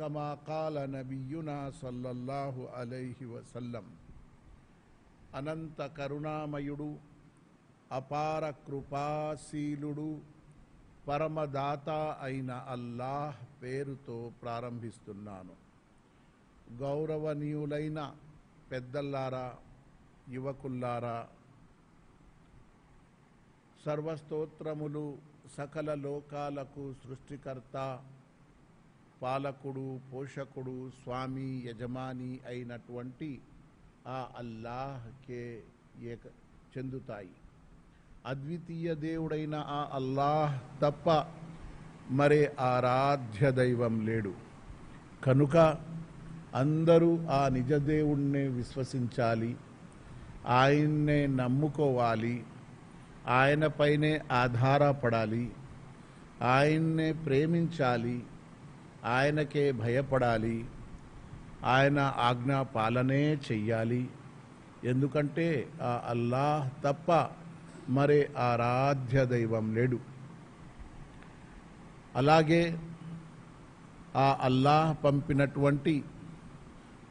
كما قال نبينا صلى సల్లల్లాహు عليه وسلم. అనంత కరుణామయుడు అపార కృపాశీలుడు పరమదాత అయిన అల్లాహ్ పేరుతో ప్రారంభిస్తున్నాను గౌరవనీయులైన పెద్దల్లారా యువకుల్లారా సర్వస్తోత్రములు సకల లోకాలకు సృష్టికర్త పాలకుడు పోషకుడు స్వామి యజమాని అయినటువంటి ఆ అల్లాహ్కే ఏక చెందుతాయి. అద్వితీయ దేవుడైన ఆ అల్లాహ్ తప్ప మరే ఆరాధ్య దైవం లేడు. కనుక అందరూ ఆ నిజదేవుణ్ణే విశ్వసించాలి. ఆయన్నే నమ్ముకోవాలి. ఆయనపైనే ఆధారపడాలి. ఆయన్నే ప్రేమించాలి. ఆయనకే భయపడాలి. ఆయన ఆజ్ఞా పాలనే చెయ్యాలి. ఎందుకంటే ఆ అల్లాహ్ తప్ప మరే ఆరాధ్య దైవం లేడు. అలాగే ఆ అల్లాహ్ పంపినటువంటి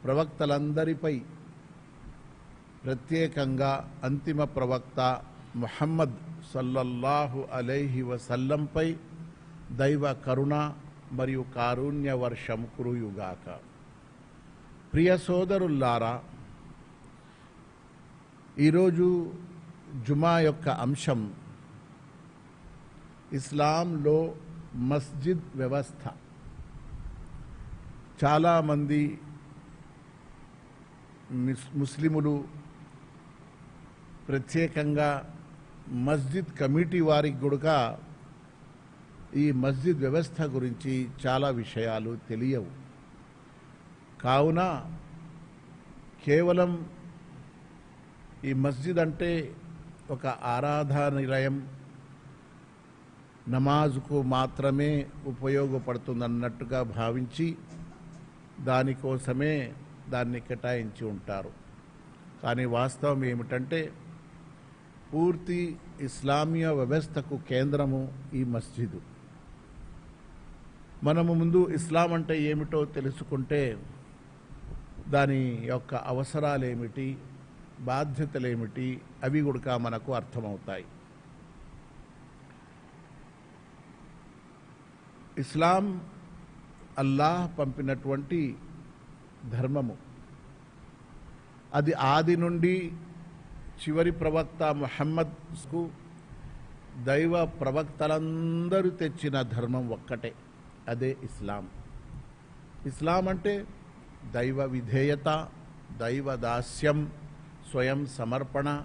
ప్రవక్తలందరిపై ప్రత్యేకంగా అంతిమ ప్రవక్త ముహమ్మద్ సల్లల్లాహు అలైహి వసల్లంపై దైవ కరుణ మరియు కారుణ్య వర్షం కురుయుగాక. ప్రియ సోదరుల్లారా ఈరోజు జుమా యొక్క అంశం ఇస్లాంలో మస్జిద్ వ్యవస్థ. చాలామంది మిస్- ముస్లిములు ప్రత్యేకంగా మస్జిద్ కమిటీ వారికి కూడా ఈ మస్జిద్ వ్యవస్థ గురించి చాలా విషయాలు తెలియవు. కావున కేవలం ఈ మస్జిద్ అంటే ఒక ఆరాధనాలయం నమాజ్కు మాత్రమే ఉపయోగపడుతుందన్నట్టుగా భావించి దానికోసమే దాన్ని కేటాయించి ఉంటారు. కానీ వాస్తవం ఏమిటంటే పూర్తి ఇస్లామీయ వ్యవస్థకు కేంద్రము ఈ మస్జిదు. మనము ముందు ఇస్లాం అంటే ఏమిటో తెలుసుకుంటే దాని యొక్క అవసరాలేమిటి బాధ్యతలేమిటి అవి కూడా మనకు అర్థమవుతాయి. ఇస్లాం అల్లాహ్ పంపినటువంటి ధర్మము. అది ఆది నుండి చివరి ప్రవక్త మహమ్మద్కు దైవ ప్రవక్తలందరూ తెచ్చిన ధర్మం ఒక్కటే. అదే ఇస్లాం. ఇస్లాం అంటే దైవ విధేయత దైవ దాస్యం స్వయం సమర్పణ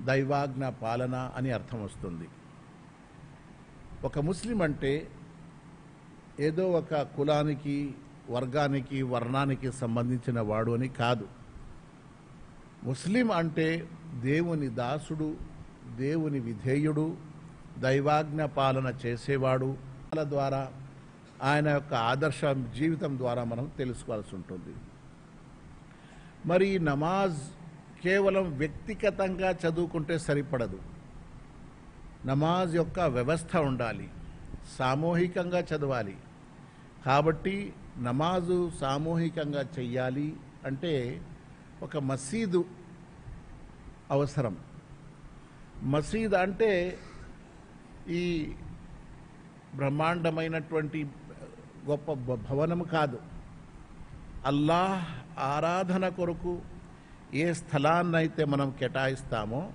దైవాజ్ఞ పాలన అని అర్థం వస్తుంది. ఒక ముస్లిం అంటే ఏదో ఒక కులానికి వర్గానికి వర్ణానికి సంబంధించిన వాడు అని కాదు. ముస్లిం అంటే దేవుని దాసుడు దేవుని విధేయుడు దైవాజ్ఞ పాలన చేసేవాడు వాళ్ళ ద్వారా ఆయన యొక్క ఆదర్శ జీవితం ద్వారా మనం తెలుసుకోవాల్సి ఉంటుంది. మరి ఈ నమాజ్ కేవలం వ్యక్తిగతంగా చదువుకుంటే సరిపడదు. నమాజ్ యొక్క వ్యవస్థ ఉండాలి. సామూహికంగా చదవాలి. కాబట్టి నమాజు సామూహికంగా చెయ్యాలి అంటే ఒక మసీదు అవసరం. మసీద్ అంటే ఈ బ్రహ్మాండమైనటువంటి గొప్ప భ- భవనం కాదు. అల్లాహ్ ఆరాధన కొరకు ఏ స్థలాన్నైతే మనం కేటాయిస్తామో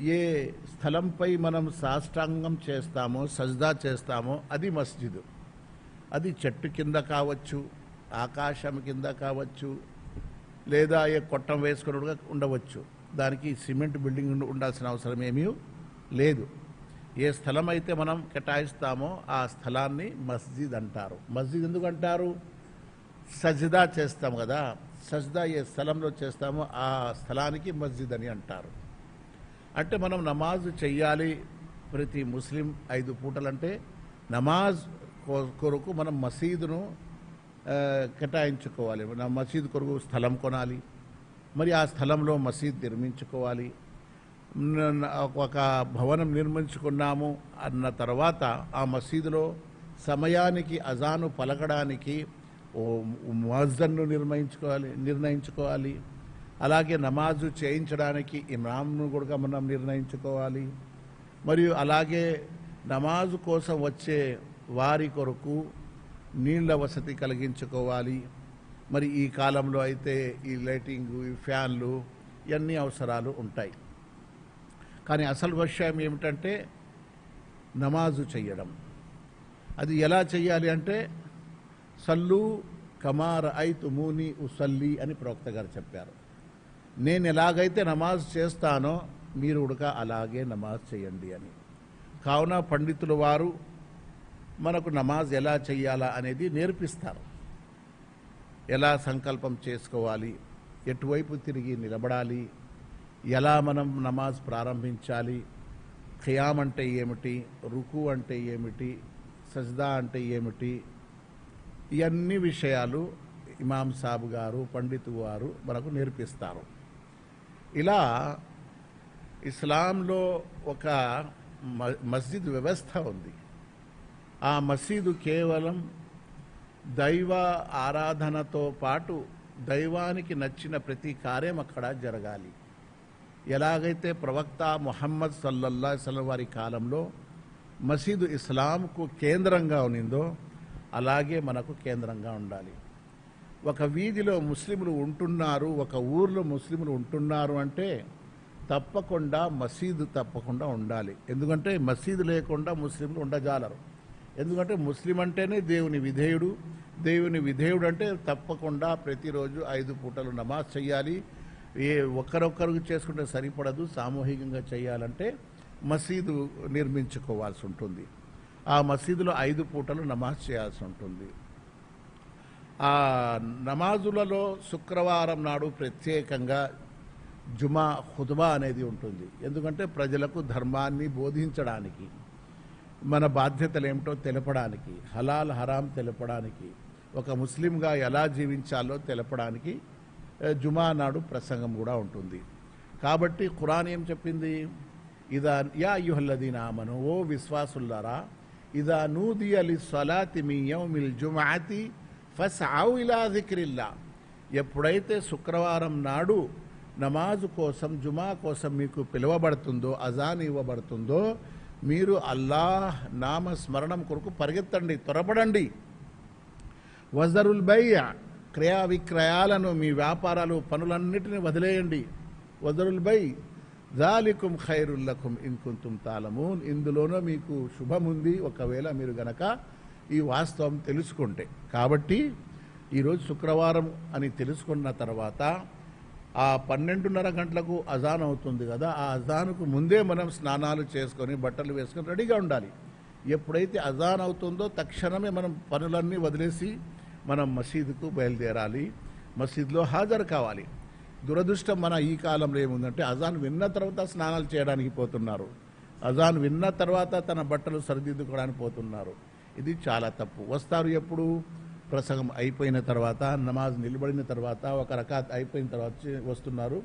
ఏ స్థలంపై మనం సాష్టాంగం చేస్తామో సజ్దా చేస్తామో అది మస్జిద్. అది చెట్టు కింద కావచ్చు ఆకాశం కింద కావచ్చు లేదా ఏ కొట్టం వేసుకుని కూడా ఉండవచ్చు. దానికి సిమెంట్ బిల్డింగ్ ఉండాల్సిన అవసరం ఏమీ లేదు. ఏ స్థలం అయితే మనం కేటాయిస్తామో ఆ స్థలాన్ని మస్జిద్ అంటారు. మస్జిద్ ఎందుకు అంటారు? సజ్దా చేస్తాం కదా. సజ్దా ఏ స్థలంలో చేస్తామో ఆ స్థలానికి మస్జిద్ అని అంటారు. అంటే మనం నమాజ్ చెయ్యాలి ప్రతి ముస్లిం ఐదు పూటలంటే నమాజ్ కొరకు మనం మసీదును కేటాయించుకోవాలి. నా మసీద్ కొరకు స్థలం కొనాలి. మరి ఆ స్థలంలో మసీద్ నిర్మించుకోవాలి. ఒక భవనం నిర్మించుకున్నాము అన్న తర్వాత ఆ మసీదులో సమయానికి అజాను పలకడానికి ఓ మజన్ను నిర్ణయించుకోవాలి నిర్ణయించుకోవాలి. అలాగే నమాజు చేయించడానికి ఇమ్రామ్ను కూడా మనం నిర్ణయించుకోవాలి. మరియు అలాగే నమాజు కోసం వచ్చే వారి కొరకు నీళ్ళ వసతి కలిగించుకోవాలి. మరి ఈ కాలంలో అయితే ఈ లైటింగు ఈ ఫ్యాన్లు ఇవన్నీ అవసరాలు ఉంటాయి. కానీ అసలు విషయం ఏమిటంటే నమాజు చెయ్యడం. అది ఎలా చెయ్యాలి అంటే సల్లు కమార్ ఐతు మూని ఉసల్లి అని ప్రవక్త గారు చెప్పారు. నేను ఎలాగైతే నమాజ్ చేస్తానో మీరు ఉడక అలాగే నమాజ్ చేయండి అని. కావున పండితుల వారు మనకు నమాజ్ ఎలా చెయ్యాలా అనేది నేర్పిస్తారు. ఎలా సంకల్పం చేసుకోవాలి? ఎటువైపు తిరిగి నిలబడాలి? ఎలా మనం నమాజ్ ప్రారంభించాలి? ఖయామ్ అంటే ఏమిటి? రుకు అంటే ఏమిటి? సజ్దా అంటే ఏమిటి? ఇవన్నీ విషయాలు ఇమాం సాబ్ గారు పండితు గారు మనకు నేర్పిస్తారు. ఇలా ఇస్లాంలో ఒక మ- మస్జిద్ వ్యవస్థ ఉంది. ఆ మసీదు కేవలం దైవ ఆరాధనతో పాటు దైవానికి నచ్చిన ప్రతి కార్యం అక్కడ జరగాలి. ఎలాగైతే ప్రవక్త మొహమ్మద్ సల్లల్లా సలం వారి కాలంలో మసీదు ఇస్లాంకు కేంద్రంగా ఉన్నిందో అలాగే మనకు కేంద్రంగా ఉండాలి. ఒక వీధిలో ముస్లింలు ఉంటున్నారు ఒక ఊర్లో ముస్లింలు ఉంటున్నారు అంటే తప్పకుండా మసీదు తప్పకుండా ఉండాలి. ఎందుకంటే మసీదు లేకుండా ముస్లింలు ఉండజాలరు. ఎందుకంటే ముస్లిం అంటేనే దేవుని విధేయుడు దేవుని విధేయుడు అంటే తప్పకుండా ప్రతిరోజు ఐదు పూటలు నమాజ్ చేయాలి ఏ ఒక్కరొక్కరు చేసుకుంటే సరిపడదు సామూహికంగా చేయాలంటే మసీదు నిర్మించుకోవాల్సి ఉంటుంది. ఆ మసీదులో ఐదు పూటలు నమాజ్ చేయాల్సి ఉంటుంది. ఆ నమాజులలో శుక్రవారం నాడు ప్రత్యేకంగా జుమా హుద్బా అనేది ఉంటుంది. ఎందుకంటే ప్రజలకు ధర్మాన్ని బోధించడానికి మన బాధ్యతలు ఏమిటో తెలపడానికి హలాల్ హరాం తెలపడానికి ఒక ముస్లింగా ఎలా జీవించాలో తెలపడానికి జుమా నాడు ప్రసంగం కూడా ఉంటుంది. కాబట్టి ఖురాన్ ఏం చెప్పింది? ఇదా యా యుహల్లదీన్ ఆమను ఓ విశ్వాసుల్లారా ఇదా నూది అలి సలాతి మీ యౌమిల్ జుమాతి ఫస్ ఆవు ఇలా దిక్రిల్లా ఎప్పుడైతే శుక్రవారం నాడు నమాజు కోసం జుమా కోసం మీకు పిలువబడుతుందో అజాన్ ఇవ్వబడుతుందో మీరు అల్లాహ్ నామ స్మరణం కొరకు పరిగెత్తండి త్వరపడండి. వజరుల్ బయ్య క్రయా విక్రయాలను మీ వ్యాపారాలు పనులన్నిటిని వదిలేయండి. వజరుల్ బై జాలికుం ఖైరుల్లకుం ఇంకుంతుం తాలమూన్. ఇందులోనూ మీకు శుభముంది. ఒకవేళ మీరు గనక ఈ వాస్తవం తెలుసుకుంటే. కాబట్టి ఈరోజు శుక్రవారం అని తెలుసుకున్న తర్వాత ఆ పన్నెండున్నర గంటలకు అజాన్ అవుతుంది కదా. ఆ అజాన్కు ముందే మనం స్నానాలు చేసుకొని బట్టలు వేసుకొని రెడీగా ఉండాలి. ఎప్పుడైతే అజాన్ అవుతుందో తక్షణమే మనం పనులన్నీ వదిలేసి మనం మసీదుకు బయలుదేరాలి. మసీదులో హాజరు కావాలి. దురదృష్టం మన ఈ కాలంలో ఏముందంటే అజాన్ విన్న తర్వాత స్నానాలు చేయడానికి పోతున్నారు. అజాన్ విన్న తర్వాత తన బట్టలు సరిదిద్దుకోవడానికి పోతున్నారు. ఇది చాలా తప్పు. వస్తారు ఎప్పుడు? ప్రసంగం అయిపోయిన తర్వాత నమాజ్ నిలబడిన తర్వాత ఒక రకాత్ అయిపోయిన తర్వాత వస్తున్నారు.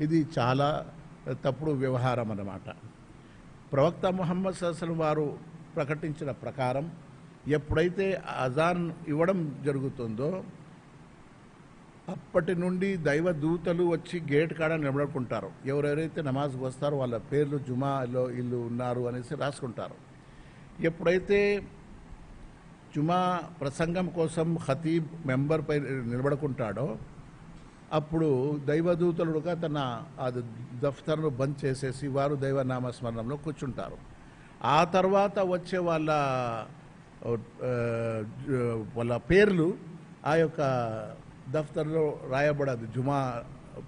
ఇది చాలా తప్పుడు వ్యవహారం అన్నమాట. ప్రవక్త ముహమ్మద్ సల్లం వారు ప్రకటించిన ప్రకారం ఎప్పుడైతే అజాన్ ఇవ్వడం జరుగుతుందో అప్పటి నుండి దైవ దూతలు వచ్చి గేట్ కాడ నిలబడుకుంటారు. ఎవరెవరైతే నమాజ్కి వస్తారో వాళ్ళ పేర్లు జుమాలో ఇల్లు ఉన్నారు అనేసి రాసుకుంటారు. ఎప్పుడైతే జుమా ప్రసంగం కోసం ఖతీబ్ మెంబర్ పై నిలబడుకుంటాడో అప్పుడు దైవదూతలుగా తన అది దఫ్తర్ను బంద్ చేసేసి వారు దైవనామస్మరణంలో కూర్చుంటారు. ఆ తర్వాత వచ్చే వాళ్ళ వాళ్ళ పేర్లు ఆ యొక్క దఫ్తర్లో రాయబడదు. జుమా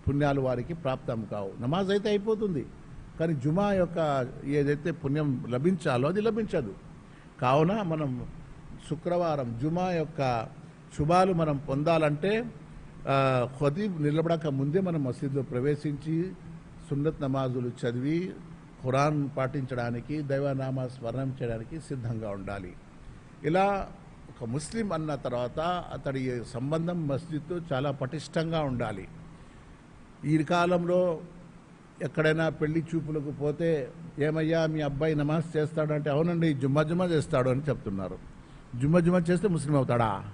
పుణ్యాలు వారికి ప్రాప్తం కావు. నమాజ్ అయితే అయిపోతుంది. కానీ జుమా యొక్క ఏదైతే పుణ్యం లభించాలో అది లభించదు. కావున మనం శుక్రవారం జుమా యొక్క శుభాలు మనం పొందాలంటే ఆ, నిలబడక ముందే మనం మసీదులో ప్రవేశించి సున్నత్ నమాజులు చదివి ఖురాన్ పాటించడానికి దైవనామ స్మరణం చేయడానికి సిద్ధంగా ఉండాలి. ఇలా ఒక ముస్లిం అన్న తర్వాత అతడి సంబంధం మస్జిద్తో చాలా పటిష్టంగా ఉండాలి. ఈ కాలంలో ఎక్కడైనా పెళ్ళి చూపులకు పోతే ఏమయ్యా మీ అబ్బాయి నమాజ్ చేస్తాడంటే అవునండి జుమ్మా జుమ్మా చేస్తాడు అని చెప్తున్నారు. జుమ్మ జుమ్మ చేస్తే ముస్లిం అవుతాడా?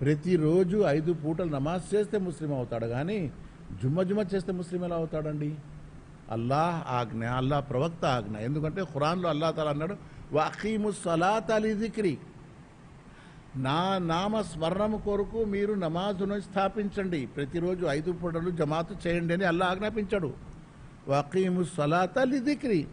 ప్రతిరోజు ఐదు పూటలు నమాజ్ చేస్తే ముస్లిం అవుతాడు కానీ జుమ్మ జుమ్మ చేస్తే ముస్లిం ఎలా అవుతాడండి? అల్లాహ్ ఆజ్ఞ అల్లాహ్ ప్రవక్త ఆజ్ఞ. ఎందుకంటే ఖురాన్లో అల్లా తాలా అన్నాడు వాకీము సలాత్ అలీ దిక్రి నా నామస్మరణము కొరకు మీరు నమాజును స్థాపించండి. ప్రతిరోజు ఐదు పూటలు జమాతు చేయండి అని అల్లా ఆజ్ఞాపించాడు. వాకీము సలాత్ అలీ దిక్రి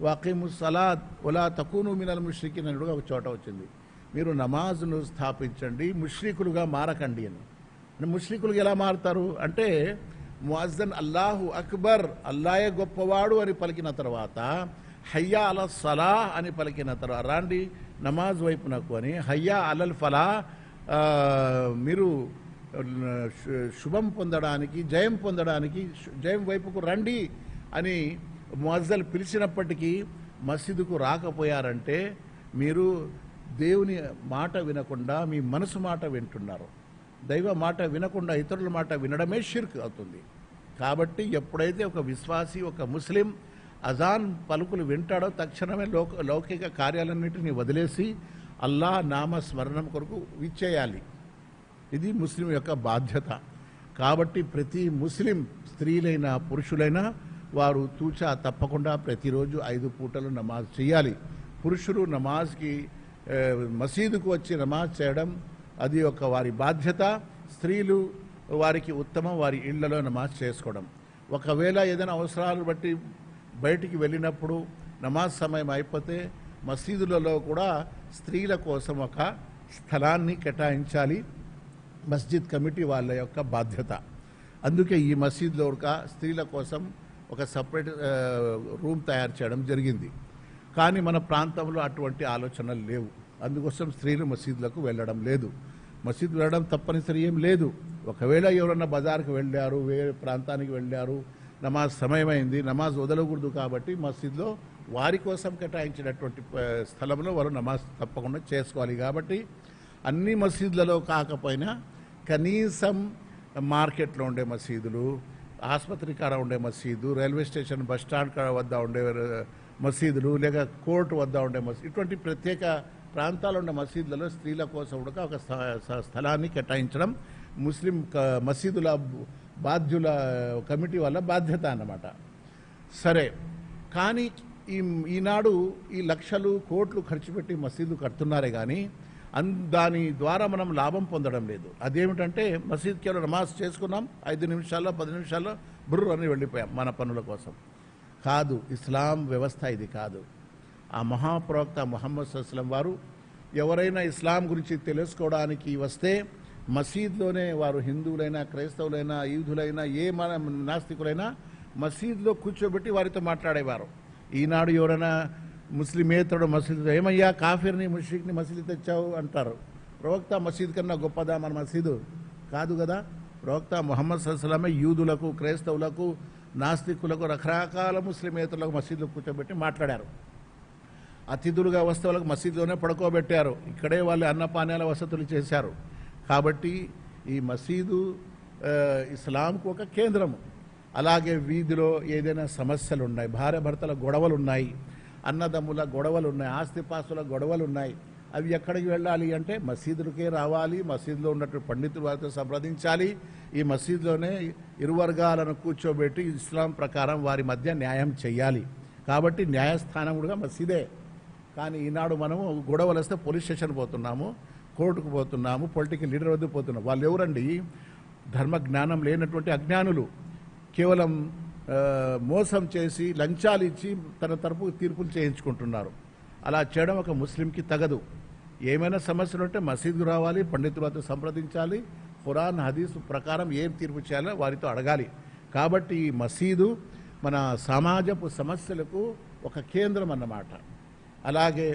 వాకీము సలాత్ ఒలా తక్కువను మినల్ ముష్రికి నన్నుడుగా ఒక చోట వచ్చింది. మీరు నమాజును స్థాపించండి ముష్రికులుగా మారకండి అని. ముష్రికులుగా ఎలా మారుతారు? అంటే ముఅజ్జన్ అల్లాహు అక్బర్ అల్లాయే గొప్పవాడు అని పలికిన తర్వాత హయ్యా అల సలా అని పలికిన తర్వాత రాండి నమాజ్ వైపునకు అని హయ్యా అలల్ ఫలా మీరు శుభం పొందడానికి జయం పొందడానికి జయం వైపుకు రండి అని మజ్జలు పిలిచినప్పటికీ మసీదుకు రాకపోయారంటే మీరు దేవుని మాట వినకుండా మీ మనసు మాట వింటున్నారు. దైవ మాట వినకుండా ఇతరుల మాట వినడమే షిర్క్ అవుతుంది. కాబట్టి ఎప్పుడైతే ఒక విశ్వాసి ఒక ముస్లిం అజాన్ పలుకులు వింటాడో తక్షణమే లోక లౌకిక కార్యాలన్నింటినీ వదిలేసి అల్లా నామ స్మరణం కొరకు విచ్చేయాలి. ఇది ముస్లిం యొక్క బాధ్యత. కాబట్టి ప్రతి ముస్లిం స్త్రీలైనా పురుషులైనా వారు తూచా తప్పకుండా ప్రతిరోజు ఐదు పూటలు నమాజ్ చేయాలి పురుషులు నమాజ్కి మసీదుకు వచ్చి నమాజ్ చేయడం అది ఒక వారి బాధ్యత. స్త్రీలు వారికి ఉత్తమం వారి ఇళ్ళలో నమాజ్ చేసుకోవడం. ఒకవేళ ఏదైనా అవసరాలు బట్టి బయటికి వెళ్ళినప్పుడు నమాజ్ సమయం అయిపోతే మసీదులలో కూడా స్త్రీల కోసం ఒక స్థలాన్ని కేటాయించాలి. మస్జిద్ కమిటీ వాళ్ళ యొక్క బాధ్యత. అందుకే ఈ మసీద్లో ఒక స్త్రీల కోసం ఒక సపరేట్ రూమ్ తయారు చేయడం జరిగింది. కానీ మన ప్రాంతంలో అటువంటి ఆలోచనలు లేవు. అందుకోసం స్త్రీలు మసీదులకు వెళ్ళడం లేదు. మసీదు వెళ్ళడం తప్పనిసరి ఏం లేదు. ఒకవేళ ఎవరన్నా బజార్కి వెళ్ళారు వేరే ప్రాంతానికి వెళ్ళారు నమాజ్ సమయమైంది నమాజ్ వదలకూడదు కాబట్టి మసీద్లో వారి కోసం కేటాయించినటువంటి స్థలంలో వారు నమాజ్ తప్పకుండా చేసుకోవాలి కాబట్టి అన్ని మసీదులలో కాకపోయినా కనీసం మార్కెట్లో ఉండే మసీదులు ఆసుపత్రి కాడ ఉండే మసీదు రైల్వే స్టేషన్ బస్ స్టాండ్ కాడ వద్ద ఉండే మసీదులు లేక కోర్టు వద్ద ఉండే మసీదు ఇటువంటి ప్రత్యేక ప్రాంతాల్లో ఉండే మసీదులలో స్త్రీల కోసం కూడా ఒక స్థలాన్ని కేటాయించడం ముస్లిం క- మసీదుల బాధ్యుల కమిటీ వల్ల బాధ్యత అన్నమాట. సరే కానీ ఈ ఈనాడు ఈ లక్షలు కోట్లు ఖర్చు పెట్టి మసీదు కడుతున్నారే కానీ అన్ దాని ద్వారా మనం లాభం పొందడం లేదు. అదేమిటంటే మసీద్ వెళ్ళి నమాజ్ చేసుకున్నాం ఐదు నిమిషాల్లో పది నిమిషాల్లో బుర్రు అని వెళ్ళిపోయాం మన పనుల కోసం. కాదు ఇస్లాం వ్యవస్థ ఇది కాదు. ఆ మహాప్రవక్త మొహమ్మద్ అస్లం వారు ఎవరైనా ఇస్లాం గురించి తెలుసుకోవడానికి వస్తే మసీద్లోనే వారు హిందువులైనా క్రైస్తవులైనా యూదులైనా ఏ మన నాస్తికులైనా మసీద్లో కూర్చోబెట్టి వారితో మాట్లాడేవారు. ఈనాడు ఎవరైనా ముస్లిమేతరుడు మసీదు ఏమయ్యా కాఫీర్ని ముషిక్ని మసీదు తెచ్చావు అంటారు. ప్రవక్త మసీద్ కన్నా గొప్పదా మన మసీదు? కాదు కదా. ప్రవక్త మొహమ్మద్ సల్సలమే యూదులకు క్రైస్తవులకు నాస్తికులకు రకరకాల ముస్లిమేతరులకు మసీదులో కూర్చోబెట్టి మాట్లాడారు. అతిథులుగా వస్తే వాళ్ళకు మసీదులోనే పడుకోబెట్టారు. ఇక్కడే వాళ్ళు అన్నపానీయాల వసతులు చేశారు. కాబట్టి ఈ మసీదు ఇస్లాంకు ఒక కేంద్రము. అలాగే వీధిలో ఏదైనా సమస్యలు ఉన్నాయి భార్య భర్తల గొడవలు ఉన్నాయి అన్నదమ్ముల గొడవలు ఉన్నాయి ఆస్తిపాస్తుల గొడవలు ఉన్నాయి అవి ఎక్కడికి వెళ్ళాలి అంటే మసీదులకే రావాలి మసీదులో ఉన్నట్టు పండితులు వారితో సంప్రదించాలి ఈ మసీదులోనే ఇరువర్గాలను కూర్చోబెట్టి ఇస్లాం ప్రకారం వారి మధ్య న్యాయం చేయాలి కాబట్టి న్యాయస్థానం కూడా మసీదే. కానీ ఈనాడు మనము గొడవలు వస్తే పోలీస్ స్టేషన్ పోతున్నాము. కోర్టుకు పోతున్నాము పొలిటికల్ లీడర్ వద్ద పోతున్నాం. వాళ్ళు ఎవరండి ధర్మ జ్ఞానం లేనటువంటి అజ్ఞానులు. కేవలం మోసం చేసి లంచాలు ఇచ్చి తన తరపు తీర్పులు చేయించుకుంటున్నారు. అలా చేయడం ఒక ముస్లింకి తగదు. ఏమైనా సమస్యలు ఉంటే మసీదుకు రావాలి పండితులతో సంప్రదించాలి ఖురాన్ హదీస్ ప్రకారం ఏం తీర్పు చేయాలో వారితో అడగాలి. కాబట్టి ఈ మసీదు మన సమాజపు సమస్యలకు ఒక కేంద్రం అన్నమాట. అలాగే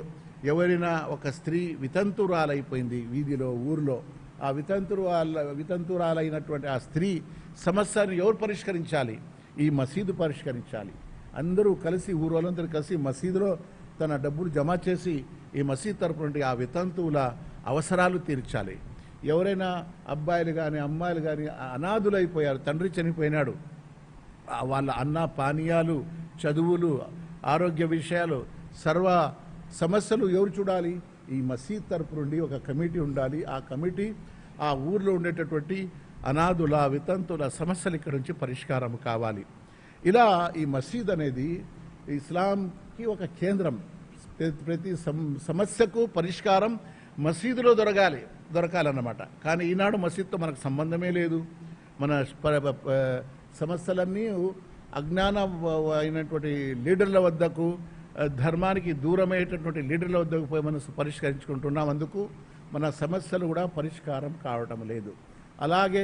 ఎవరైనా ఒక స్త్రీ వితంతురాలైపోయింది వీధిలో ఊరిలో. ఆ వితంతురాల వితంతురాలైనటువంటి ఆ స్త్రీ సమస్యను ఎవరు పరిష్కరించాలి? ఈ మసీదు పరిష్కరించాలి. అందరూ కలిసి ఊరోళ్ళందరూ కలిసి మసీదులో తన డబ్బులు జమ చేసి ఈ మసీద్ తరపు ఆ వితంతువుల అవసరాలు తీర్చాలి. ఎవరైనా అబ్బాయిలు కానీ అమ్మాయిలు కానీ అనాథులైపోయారు తండ్రి చనిపోయినాడు. వాళ్ళ అన్న పానీయాలు చదువులు ఆరోగ్య విషయాలు సర్వ సమస్యలు ఎవరు చూడాలి? ఈ మసీద్ తరపు నుండి ఒక కమిటీ ఉండాలి. ఆ కమిటీ ఆ ఊర్లో ఉండేటటువంటి అనాథుల వితంతుల సమస్యలు ఇక్కడ నుంచి పరిష్కారం కావాలి. ఇలా ఈ మసీద్ అనేది ఇస్లాంకి ఒక కేంద్రం. ప్రతి సమస్యకు పరిష్కారం మసీదులో దొరకాలి దొరకాలన్నమాట. కానీ ఈనాడు మసీద్తో మనకు సంబంధమే లేదు. మన ప- సమస్యలన్నీ అజ్ఞాన అయినటువంటి లీడర్ల వద్దకు ధర్మానికి దూరమయ్యేటటువంటి లీడర్ల వద్దకు పోయి మనం పరిష్కరించుకుంటున్నాం. అందుకు మన సమస్యలు కూడా పరిష్కారం కావటం లేదు. అలాగే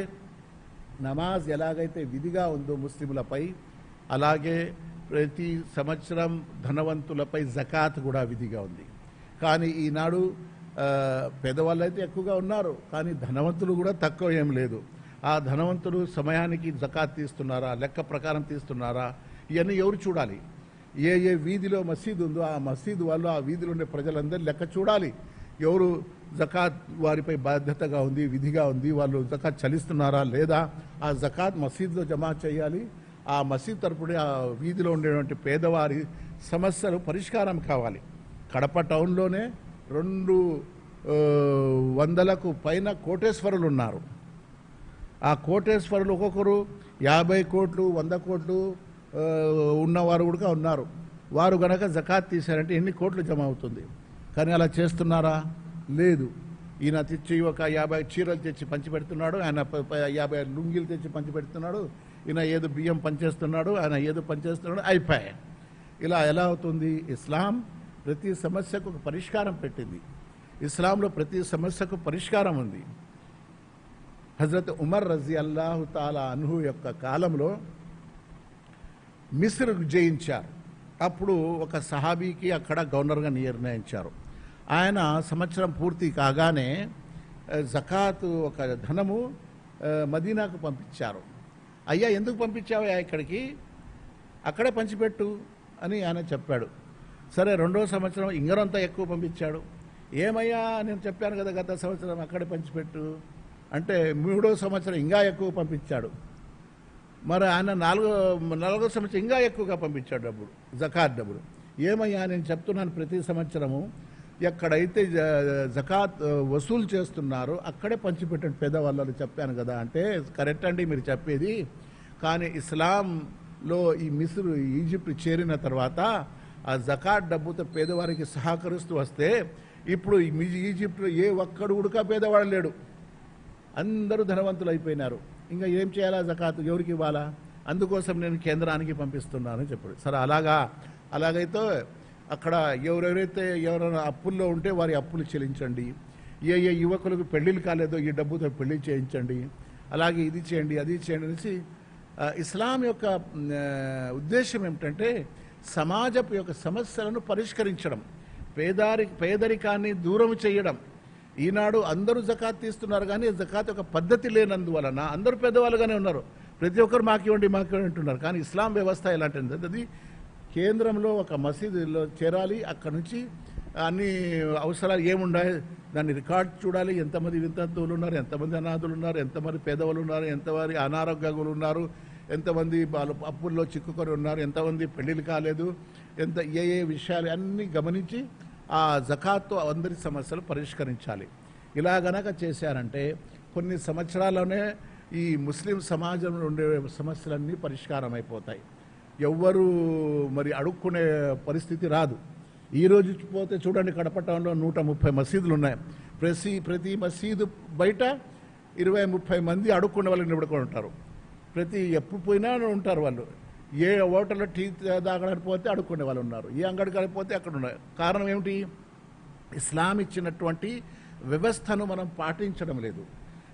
నమాజ్ ఎలాగైతే విధిగా ఉందో ముస్లింలపై అలాగే ప్రతి సంవత్సరం ధనవంతులపై జకాత్ కూడా విధిగా ఉంది. కానీ ఈనాడు పేదవాళ్ళు అయితే ఎక్కువగా ఉన్నారు కానీ ధనవంతులు కూడా తక్కువ ఏం లేదు. ఆ ధనవంతులు సమయానికి జకాత్ తీస్తున్నారా లెక్క ప్రకారం తీస్తున్నారా ఇవన్నీ ఎవరు చూడాలి? ఏ ఏ వీధిలో మసీదు ఉందో ఆ మసీదు వాళ్ళు ఆ వీధిలో ఉండే ప్రజలందరూ లెక్క చూడాలి. ఎవరు జకాత్ వారిపై బాధ్యతగా ఉంది విధిగా ఉంది వాళ్ళు జకాత్ చలిస్తున్నారా లేదా ఆ జకాత్ మసీద్లో జమా చేయాలి. ఆ మసీద్ తరపున ఆ వీధిలో ఉండేటువంటి పేదవారి సమస్యలు పరిష్కారం కావాలి. కడప టౌన్లోనే రెండు వందలకు పైన కోటేశ్వరులు ఉన్నారు. ఆ కోటేశ్వరులు ఒక్కొక్కరు యాభై కోట్లు వంద కోట్లు ఉన్నవారు కూడా ఉన్నారు. వారు గనక జకాత్ తీశారంటే ఎన్ని కోట్లు జమ అవుతుంది? కానీ అలా చేస్తున్నారా? లేదు. ఈయన తెచ్చి ఒక యాభై చీరలు తెచ్చి పంచి పెడుతున్నాడు ఆయన యాభై లుంగీలు తెచ్చి పంచి పెడుతున్నాడు ఈయన ఏదో బియ్యం పనిచేస్తున్నాడు. ఆయన ఏదో పనిచేస్తున్నాడు. అయిపోయాయి. ఇలా ఎలా అవుతుంది? ఇస్లాం ప్రతి సమస్యకు ఒక పరిష్కారం పెట్టింది. ఇస్లాంలో ప్రతి సమస్యకు పరిష్కారం ఉంది. హజరత్ ఉమర్ రజీ అల్లాహు తాలా అన్హు యొక్క కాలంలో మిస్ర్ జయించారు. అప్పుడు ఒక సహాబీకి అక్కడ గవర్నర్గా నిర్ణయించారు. ఆయన సంవత్సరం పూర్తి కాగానే జకాత్ ఒక ధనము మదీనాకు పంపించారు. అయ్యా ఎందుకు పంపించావయ్యా ఇక్కడికి? అక్కడే పంచిపెట్టు అని ఆయన చెప్పాడు. సరే రెండో సంవత్సరం ఇంగరంతా ఎక్కువ పంపించాడు. ఏమయ్యా నేను చెప్పాను కదా గత సంవత్సరం అక్కడే పంచిపెట్టు. అంటే మూడో సంవత్సరం ఇంకా ఎక్కువ పంపించాడు. మరి ఆయన నాలుగో నాలుగో సంవత్సరం ఇంకా ఎక్కువగా పంపించాడు డబ్బులు జకాత్ డబ్బులు. ఏమయ్యా నేను చెప్తున్నాను ప్రతి సంవత్సరము ఎక్కడైతే జ- జకాత్ వసూలు చేస్తున్నారో అక్కడే పంచిపెట్టండి పేదవాళ్ళని చెప్పాను కదా అంటే కరెక్ట్ అండి మీరు చెప్పేది. కానీ ఇస్లాంలో ఈ మిస్రు ఈజిప్ట్ చేరిన తర్వాత ఆ జకాత్ డబ్బుతో పేదవారికి సహకరిస్తూ వస్తే ఇప్పుడు ఈ మీ- ఈజిప్ట్లో ఏ ఒక్కడు ఉడక పేదవాడు లేడు. అందరూ ధనవంతులు అయిపోయినారు ఇంకా ఏం చేయాలా జకాత్? ఎవరికి ఇవ్వాలా? అందుకోసం నేను కేంద్రానికి పంపిస్తున్నాను చెప్పాడు. సరే అలాగా అలాగైతే అక్కడ ఎవరెవరైతే ఎవరైనా అప్పుల్లో ఉంటే వారి అప్పులు చెల్లించండి. ఏ ఏ యువకులకు పెళ్ళిళ్ళు కాలేదో ఈ డబ్బుతో పెళ్ళి చేయించండి. అలాగే ఇది చేయండి అది చేయండి అనేసి ఇస్లాం యొక్క ఉద్దేశం ఏమిటంటే సమాజపు యొక్క సమస్యలను పరిష్కరించడం పేదారి పేదరికాన్ని దూరం చేయడం. ఈనాడు అందరూ జకాత్ తీస్తున్నారు కానీ జకాత్ ఒక పద్ధతి లేనందువలన అందరూ పెద్దవాళ్ళుగానే ఉన్నారు. ప్రతి ఒక్కరు మాకు ఇవ్వండి మాకు ఇవ్వండి అంటున్నారు. కానీ ఇస్లాం వ్యవస్థ ఎలాంటిది? అది కేంద్రంలో ఒక మసీదులో చేరాలి అక్కడ నుంచి అన్ని అవసరాలు ఏముండాయి? దాన్ని రికార్డ్ చూడాలి. ఎంతమంది వితంతువులు ఉన్నారు ఎంతమంది అనాథులు ఉన్నారు ఎంతమంది పేదవాళ్ళు ఉన్నారు ఎంతమంది అనారోగ్యాలు ఉన్నారు ఎంతమంది వాళ్ళు అప్పుల్లో చిక్కుకొని ఉన్నారు ఎంతమంది పెళ్ళిళ్ళు కాలేదు ఎంత ఏ ఏ విషయాలు అన్నీ గమనించి ఆ జకాత్తో అందరి సమస్యలు పరిష్కరించాలి. ఇలా గనక చేశారంటే కొన్ని సంవత్సరాల్లోనే ఈ ముస్లిం సమాజంలో ఉండే సమస్యలన్నీ పరిష్కారం అయిపోతాయి ఎవ్వరు మరి అడుక్కునే పరిస్థితి రాదు. ఈ రోజు పోతే చూడండి కడపటంలో నూట ముప్పై మసీదులు ఉన్నాయి ప్రతి ప్రతి మసీదు బయట ఇరవై ముప్పై మంది అడుక్కునే వాళ్ళు నిలబడుకొని ఉంటారు. ప్రతి ఎప్పుడు పోయినా ఉంటారు వాళ్ళు. ఏ హోటల్లో టీ తాగడానికి పోతే అడుక్కునే వాళ్ళు ఉన్నారు. ఏ అంగడికి పోతే అక్కడ ఉన్నారు. కారణం ఏమిటి? ఇస్లాం ఇచ్చినటువంటి వ్యవస్థను మనం పాటించడం లేదు.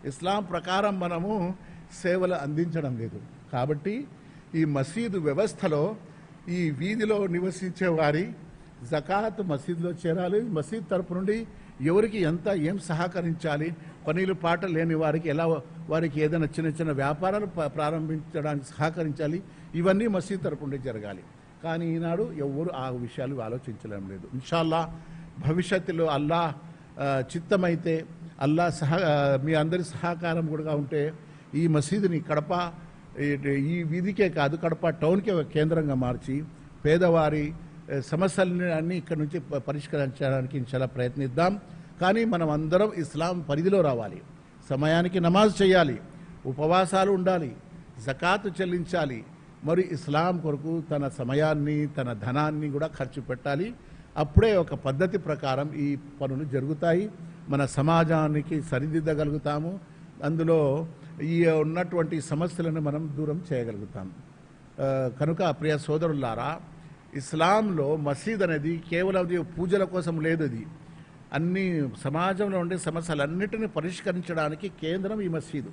ఇస్లాం ప్రకారం మనము సేవలు అందించడం లేదు. కాబట్టి ఈ మసీదు వ్యవస్థలో ఈ వీధిలో నివసించే వారి జకాత్ మసీదులో చేరాలి. మసీద్ తరపు నుండి ఎవరికి ఎంత ఏం సహకరించాలి? పనులు పాట లేని వారికి ఎలా వారికి ఏదైనా చిన్న చిన్న వ్యాపారాలు ప్రారంభించడానికి సహకరించాలి? ఇవన్నీ మసీద్ తరపు జరగాలి. కానీ ఈనాడు ఎవరు ఆ విషయాలు ఆలోచించడం లేదు. ఇన్షాల్లా భవిష్యత్తులో అల్లా చిత్తమైతే అల్లా సహ మీ అందరి సహకారం కూడా ఉంటే ఈ మసీదుని కడప ఈ- వీధికే కాదు కడప టౌన్కే కేంద్రంగా మార్చి పేదవారి సమస్యలని అన్ని ఇక్కడ నుంచి ప- పరిష్కరించడానికి చాలా ప్రయత్నిద్దాం. కానీ మనం అందరం ఇస్లాం పరిధిలో రావాలి. సమయానికి నమాజ్ చేయాలి. ఉపవాసాలు ఉండాలి. జకాతు చెల్లించాలి. మరి ఇస్లాం కొరకు తన సమయాన్ని తన ధనాన్ని కూడా ఖర్చు పెట్టాలి. అప్పుడే ఒక పద్ధతి ప్రకారం ఈ పనులు జరుగుతాయి. మన సమాజానికి సరిదిద్దగలుగుతాము. అందులో ఈ ఉన్నటువంటి సమస్యలను మనం దూరం చేయగలుగుతాం. కనుక ప్రియ సోదరులారా ఇస్లాంలో మసీద్ అనేది కేవలం అది పూజల కోసం లేదు అది. అన్ని సమాజంలో ఉండే సమస్యలన్నిటిని పరిష్కరించడానికి కేంద్రం ఈ మసీదు.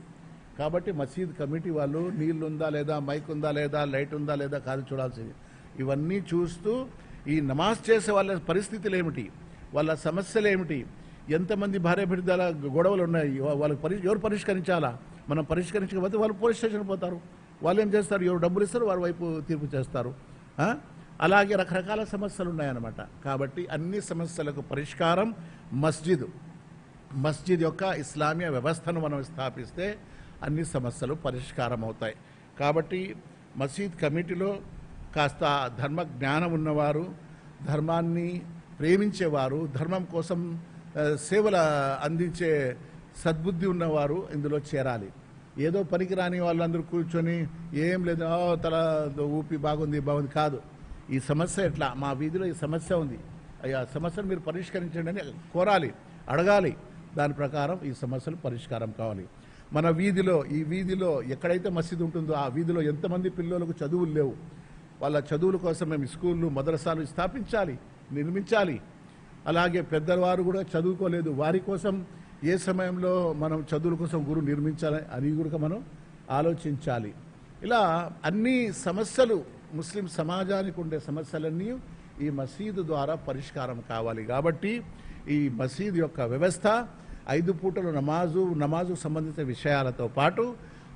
కాబట్టి మసీద్ కమిటీ వాళ్ళు నీళ్ళు ఉందా లేదా మైక్ ఉందా లేదా లైట్ ఉందా లేదా కాదు చూడాల్సింది. ఇవన్నీ చూస్తూ ఈ నమాజ్ చేసే వాళ్ళ పరిస్థితులు ఏమిటి వాళ్ళ సమస్యలు ఏమిటి ఎంతమంది భార్య బిడ్డల గొడవలు ఉన్నాయి? వాళ్ళకి పరి ఎవరు పరిష్కరించాలా? మనం పరిష్కరించకపోతే వాళ్ళు పోలీస్ స్టేషన్ పోతారు. వాళ్ళు ఏం చేస్తారు? ఎవరు డబ్బులు ఇస్తారు? వారి వైపు తీర్పు చేస్తారు. అలాగే రకరకాల సమస్యలు ఉన్నాయన్నమాట కాబట్టి అన్ని సమస్యలకు పరిష్కారం మస్జిద్. మస్జిద్ యొక్క ఇస్లామీయ వ్యవస్థను మనం స్థాపిస్తే అన్ని సమస్యలు పరిష్కారం అవుతాయి కాబట్టి మసీద్ కమిటీలో కాస్త ధర్మ జ్ఞానం ఉన్నవారు ధర్మాన్ని ప్రేమించేవారు ధర్మం కోసం సేవల సేవలు అందించే సద్బుద్ధి ఉన్నవారు ఇందులో చేరాలి. ఏదో పనికి రాని వాళ్ళందరూ కూర్చొని ఏం లేదు తల ఊపి బాగుంది బాగుంది. కాదు. ఈ సమస్య ఎట్లా? మా వీధిలో ఈ సమస్య ఉంది. అయ్యా సమస్యను మీరు పరిష్కరించండి అని కోరాలి అడగాలి. దాని ప్రకారం ఈ సమస్యలు పరిష్కారం కావాలి. మన వీధిలో ఈ వీధిలో ఎక్కడైతే మసీదు ఉంటుందో ఆ వీధిలో ఎంతమంది పిల్లలకు చదువులు లేవు? వాళ్ళ చదువుల కోసం మేము స్కూళ్ళు మదరసాలు స్థాపించాలి నిర్మించాలి. అలాగే పెద్దవారు కూడా చదువుకోలేదు. వారి కోసం ఏ సమయంలో మనం చదువుల కోసం గురువు నిర్మించాలి అని కూడా మనం ఆలోచించాలి. ఇలా అన్ని సమస్యలు ముస్లిం సమాజానికి ఉండే సమస్యలన్నీ ఈ మసీదు ద్వారా పరిష్కారం కావాలి. కాబట్టి ఈ మసీదు యొక్క వ్యవస్థ ఐదు పూటలు నమాజు నమాజుకు సంబంధించిన విషయాలతో పాటు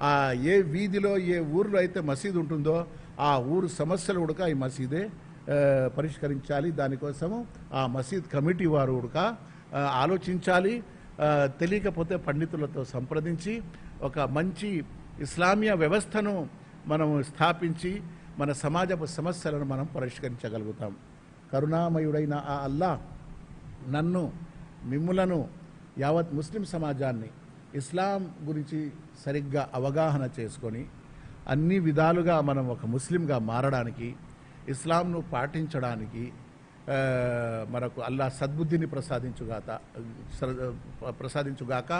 ఆ ఏ వీధిలో ఏ ఊర్లో అయితే మసీదు ఉంటుందో ఆ ఊరు సమస్యలు కూడా ఈ మసీదే పరిష్కరించాలి. దానికోసము ఆ మసీద్ కమిటీ వారు కూడా ఆలోచించాలి. తెలియకపోతే పండితులతో సంప్రదించి ఒక మంచి ఇస్లామీయ వ్యవస్థను మనం స్థాపించి మన సమాజపు సమస్యలను మనం పరిష్కరించగలుగుతాం. కరుణామయుడైన ఆ అల్లా నన్ను మిమ్ములను యావత్ ముస్లిం సమాజాన్ని ఇస్లాం గురించి సరిగ్గా అవగాహన చేసుకొని అన్ని విధాలుగా మనం ఒక ముస్లింగా మారడానికి ఇస్లాంను పాటించడానికి మనకు అల్లా సద్బుద్ధిని ప్రసాదించుగాక ప్రసాదించుగాక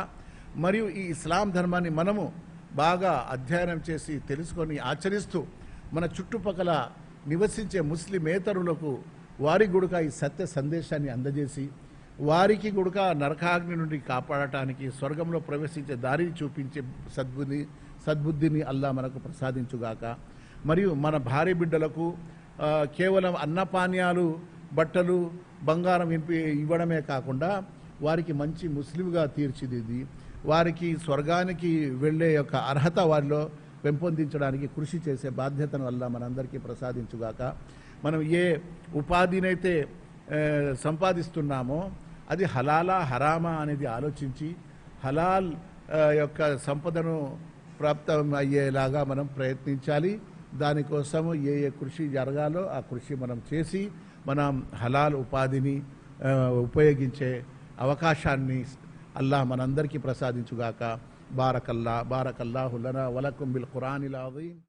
మరియు ఈ ఇస్లాం ధర్మాన్ని మనము బాగా అధ్యయనం చేసి తెలుసుకొని ఆచరిస్తూ మన చుట్టుపక్కల నివసించే ముస్లిమేతరులకు వారి గుడుక ఈ సత్య సందేశాన్ని అందజేసి వారికి గుడుక నరకాగ్ని నుండి కాపాడటానికి స్వర్గంలో ప్రవేశించే దారిని చూపించే సద్బుద్ధి సద్బుద్ధిని అల్లా మనకు ప్రసాదించుగాక. మరియు మన భార్య బిడ్డలకు కేవలం అన్నపానీయాలు బట్టలు బంగారం ఇంపి ఇవ్వడమే కాకుండా వారికి మంచి ముస్లింగా తీర్చిదిద్ది వారికి స్వర్గానికి వెళ్ళే యొక్క అర్హత వారిలో పెంపొందించడానికి కృషి చేసే బాధ్యతను వల్ల మనందరికీ ప్రసాదించుగాక. మనం ఏ ఉపాధినైతే సంపాదిస్తున్నామో అది హలాలా హరామా అనేది ఆలోచించి హలాల్ యొక్క సంపదను ప్రాప్తం అయ్యేలాగా మనం ప్రయత్నించాలి. దానికోసము ఏ ఏ కృషి జరగాలో ఆ కృషి మనం చేసి మనం హలాల్ ఉపాధిని ఉపయోగించే అవకాశాన్ని అల్లా మనందరికీ ప్రసాదించుగాక. بارك الله بارك الله لنا ولكم بالقرآن العظيم.